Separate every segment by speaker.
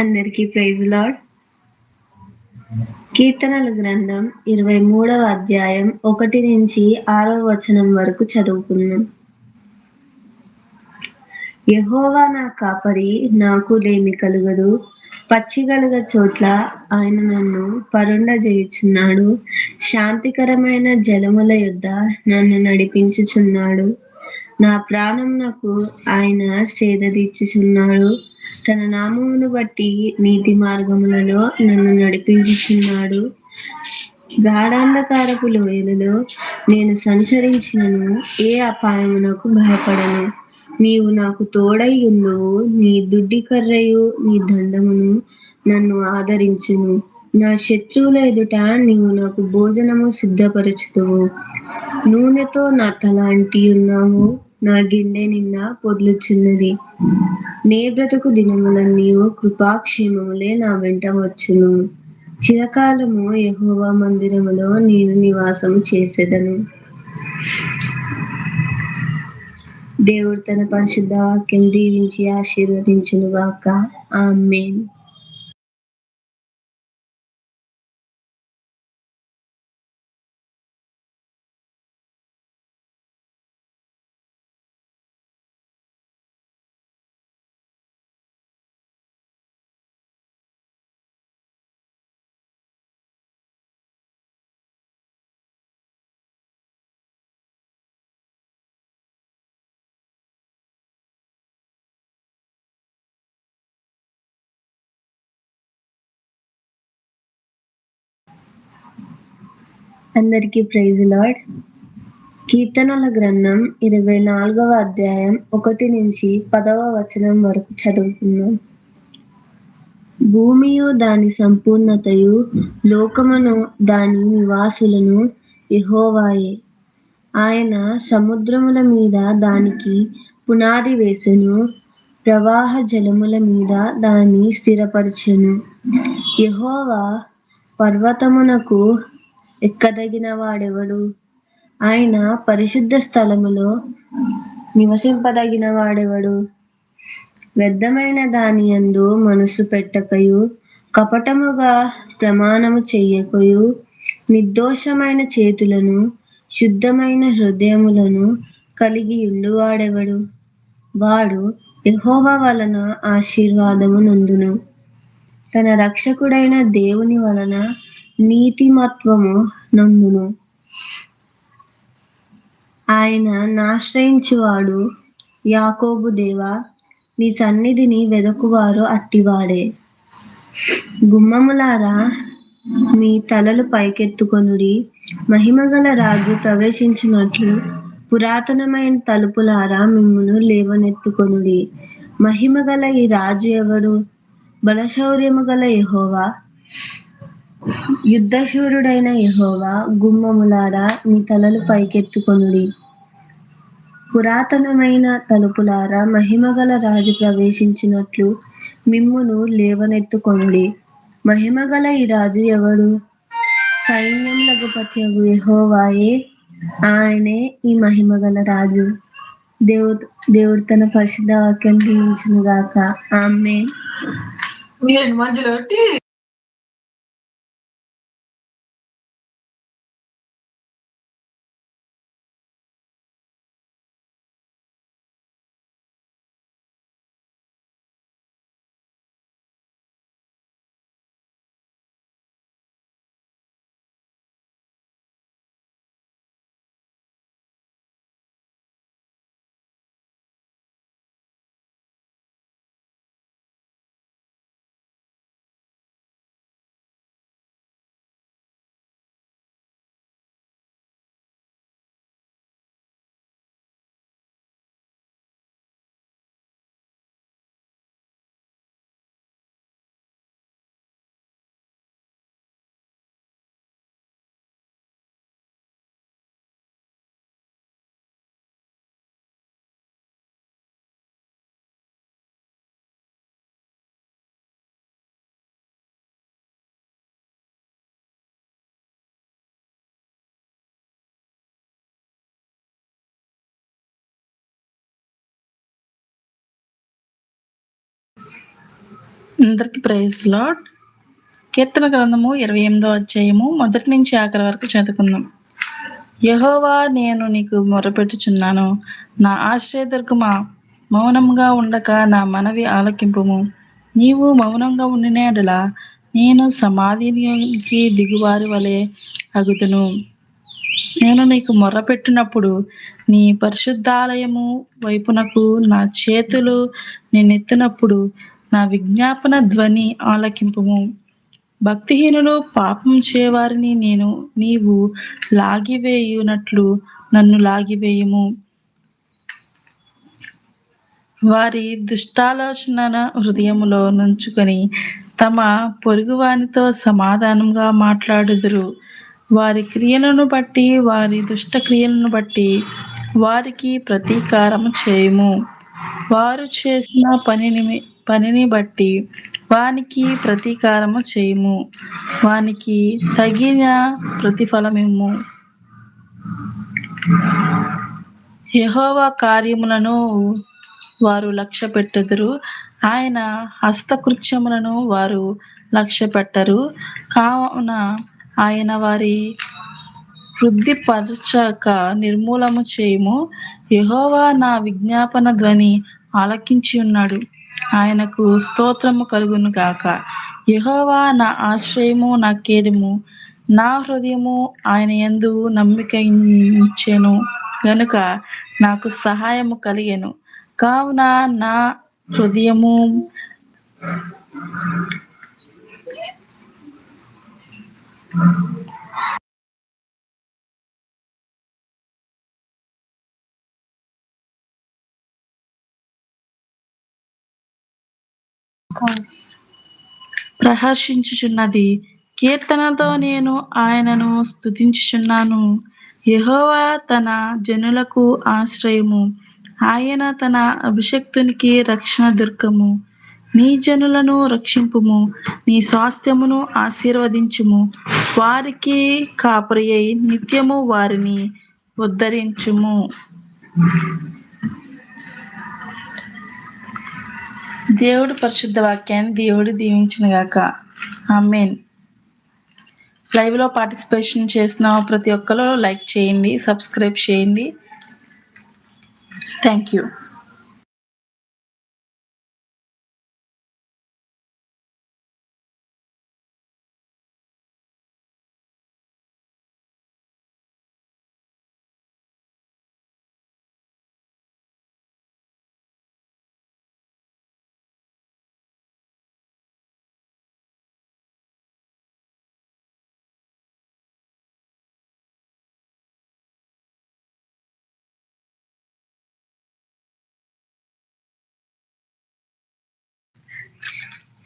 Speaker 1: అందరికీ praise lord. కీర్తనల గ్రంథం ఇరవై మూడవ అధ్యాయం ఒకటి నుంచి ఆరవ వచనం వరకు చదువుకుందాం. యహోవా నా కాపరి నాకు లేమి కలుగదు. పచ్చిగలుగ చోట్ల ఆయన నన్ను పరుండ చేయుచున్నాడు శాంతికరమైన జలముల యొద్ద నన్ను నడిపించుచున్నాడు. నా ప్రాణం నాకు ఆయన సేదదీర్చుచున్నాడు తన నామమును బట్టి నీతి మార్గములలో నన్ను నడిపించుచున్నాడు. గాఢాంధకారపు లోయలలో నేను సంచరించినను ఏ అపాయమునకు భయపడను. నీవు నాకు తోడై ఉండువు నీ దుడ్డి కర్రయు నీ దండమును నన్ను ఆదరించును. నా శత్రువుల ఎదుట నీవు నాకు భోజనము సిద్ధపరచుతువు నూనెతో నా తల అంటి ఉన్నావు నా గిన్నె నిన్న పొదులుచున్నది నే బ్రతుకు దినములన్నీ కృపాక్షేమములే నా వెంట వచ్చును. చిరకాలము యహోవా మందిరములో నేను నివాసం చేసేదను. దేవుడు తన పరిశుద్ధ వాక్యం దీవించి ఆశీర్వదించును గాక ఆమెన్. అందరికీ ప్రైజ్ లాడ్ కీర్తనల గ్రంథం ఇరవై నాలుగవ అధ్యాయం ఒకటి నుంచి పదవ వచనం వరకు చదువుకుందాం. భూమియు దాని సంపూర్ణతయు లోకమును దాని నివాసులను ఎహోవాయే ఆయన సముద్రముల మీద దానికి పునాది వేసెను ప్రవాహ జలముల మీద దాన్ని స్థిరపరచెను. యహోవా పర్వతమునకు ఎక్కదగిన వాడెవడు ఆయన పరిశుద్ధ స్థలములో నివసింపదగిన వాడెవడు వ్యర్థమైన దాని యందు మనసు పెట్టకయు కపటముగా ప్రమాణము చెయ్యకయు నిర్దోషమైన చేతులను శుద్ధమైన హృదయములను కలిగి ఉండువాడెవడు వాడు యహోవ వలన ఆశీర్వాదము నందును. తన రక్షకుడైన దేవుని వలన నీతిమత్వము నందును. ఆయన నాశ్రయించువాడు యాకోబు దేవా నీ సన్నిధిని వెదకువారు అట్టివాడే. గుమ్మములారా మీ తలలు పైకెత్తుకొనుడి. మహిమగల రాజు ప్రవేశించినట్లు పురాతనమైన తలుపులారా మిమ్మును లేవనెత్తుకొనుడి. మహిమగల ఈ రాజు ఎవడు? బలశౌర్యము గల యహోవా. యుద్ధశూరుడైన యహోవా గుమ్మములారా మీ తలలు పైకెత్తుకొనుడి. పురాతనమైన తలుపులారా మహిమగల రాజు ప్రవేశించినట్లు మిమ్మును లేవనెత్తుకొనుడి. మహిమగల ఈ రాజు ఎవడు? సైన్యం లఘుపతి యహోవాయే ఆయనే ఈ మహిమగల రాజు. దేవుడు దేవుడు తన పరిశుద్ధ వాక్యం దీవించును గాక ఆమె
Speaker 2: నేను మధ్యలో
Speaker 3: అందరికి ప్రైజ్ లాడ్ కీర్తన గ్రంథము ఇరవై ఎనిమిదో అధ్యాయము మొదటి నుంచి ఆఖరి వరకు చదువుకుందాం. యహోవా నేను నీకు మొరపెట్టుచున్నాను. నా ఆశ్రయదుర్గమా మౌనంగా ఉండక నా మనవి ఆలకింపుము. నీవు మౌనంగా ఉండినేడలా నేను సమాధికి దిగువారి వలె అగుతును నేను నీకు మొరపెట్టినప్పుడు నీ పరిశుద్ధాలయము వైపునకు నా చేతులు నేనెత్తినప్పుడు నా విజ్ఞాపన ధ్వని ఆలకింపుము. భక్తిహీనులు పాపం చేయవారిని నేను నీవు లాగివేయునట్లు నన్ను లాగివేయుము. వారి దుష్టాలోచన హృదయములో నుంచుకొని తమ పొరుగువానితో సమాధానంగా మాట్లాడుదురు. వారి క్రియలను బట్టి వారి దుష్ట క్రియలను బట్టి వారికి ప్రతీకారం చేయము. వారు చేసిన పనిని పనిని బట్టి వానికి ప్రతీకారము చేయము. వానికి తగిన ప్రతిఫలమిమ్ము. యహోవ కార్యములను వారు లక్ష్య పెట్టుదురు. ఆయన హస్తకృత్యములను వారు లక్ష్య పెట్టరు. కావున ఆయన వారి వృద్ధిపరచక నిర్మూలము చేయము. యహోవా నా విజ్ఞాపన ధ్వని ఆలకించి ఉన్నాడు ఆయనకు స్తోత్రము కలుగును గాక. యహోవా నా ఆశ్రయము నా కేరము నా హృదయము ఆయన ఎందు నమ్మిక ఉంచెను గనుక నాకు సహాయము కలిగెను. కావున నా హృదయము ప్రహర్షించుచున్నది. కీర్తనతో నేను ఆయనను స్థుతించుచున్నాను యహోవా తన జనులకు ఆశ్రయము. ఆయన తన అభిషక్తునికి రక్షణ దుర్గము. నీ జనులను రక్షింపుము. నీ స్వాస్థ్యమును ఆశీర్వదించుము. వారికి కాపరి అయి నిత్యము వారిని ఉద్ధరించుము. దేవుడు పరిశుద్ధ వాక్యాన్ని దేవుడు దీవించిన గాక. ఆమెన్. లైవ్లో పార్టిసిపేషన్ చేసిన ప్రతి ఒక్కరు లైక్ చేయండి సబ్స్క్రైబ్ చేయండి. Thank you.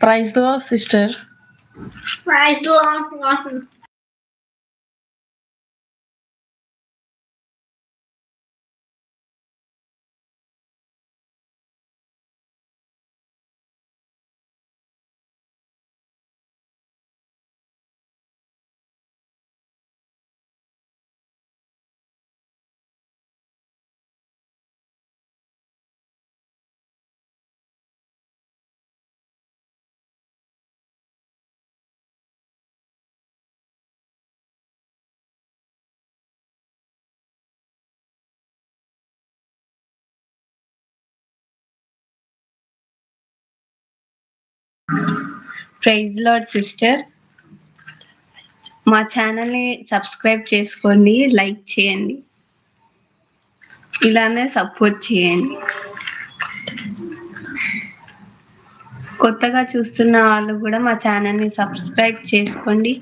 Speaker 3: Praise the Lord, sister.
Speaker 1: Praise the Lord. Praise lord sister మా ఛానల్ని సబ్స్క్రైబ్ చేసుకోండి లైక్ చేయండి. ఇలానే సపోర్ట్ చేయండి. కొత్తగా చూస్తున్న వాళ్ళు కూడా మా ఛానల్ని సబ్స్క్రైబ్ చేసుకోండి.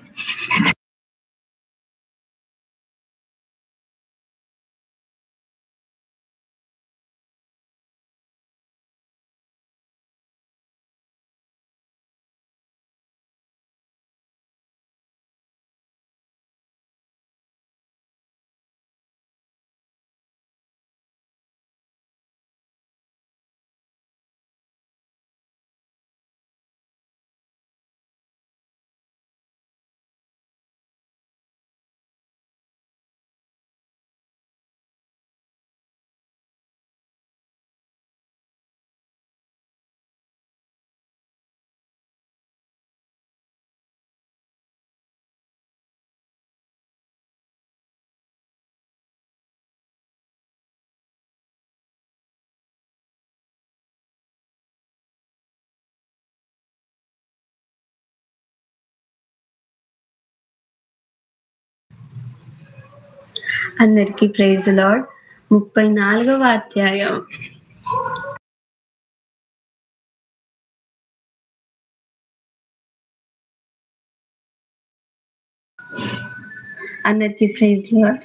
Speaker 4: అందరికి ప్రైజ్ లాడ్ ముప్పై నాలుగవ అధ్యాయం. అందరికి ప్రైజ్ లార్డ్.